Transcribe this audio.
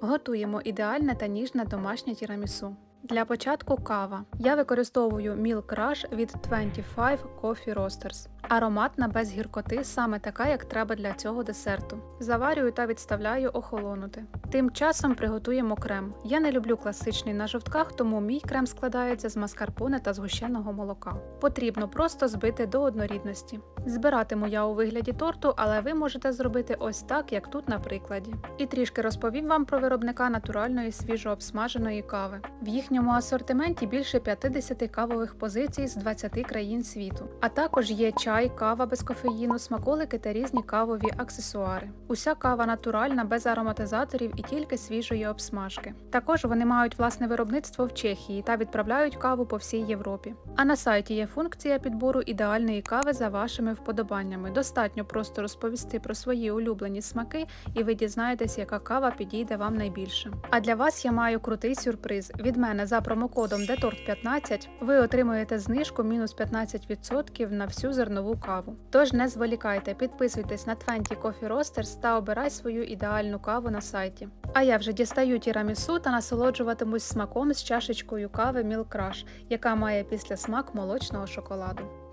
Готуємо ідеальне та ніжне домашнє тірамісу. Для початку кава. Я використовую Milk Rush від 25 Coffee Roasters. Ароматна без гіркоти, саме така, як треба для цього десерту. Заварюю та відставляю охолонути. Тим часом приготуємо крем. Я не люблю класичний на жовтках, тому мій крем складається з маскарпоне та згущеного молока. Потрібно просто збити до однорідності. Збиратиму я у вигляді торту, але ви можете зробити ось так, як тут на прикладі. І трішки розповім вам про виробника натуральної свіжообсмаженої кави. В їхньому асортименті більше 50 кавових позицій з 20 країн світу. А також є чай, кава без кофеїну, смаколики та різні кавові аксесуари. Уся кава натуральна, без ароматизаторів і тільки свіжої обсмажки. Також вони мають власне виробництво в Чехії та відправляють каву по всій Європі. А на сайті є функція підбору ідеальної кави за вашими вподобаннями. Достатньо просто розповісти про свої улюблені смаки, і ви дізнаєтесь, яка кава підійде вам найбільше. А для вас я маю крутий сюрприз. Від мене за промокодом DETORT15 ви отримуєте знижку мінус 15% на всю зернову каву. Тож не зволікайте, підписуйтесь на 20 Coffee Roasters та обирай свою ідеальну каву на сайті. А я вже дістаю тірамісу та насолоджуватимусь смаком з чашечкою кави Milk Rush, яка має після смак молочного шоколаду.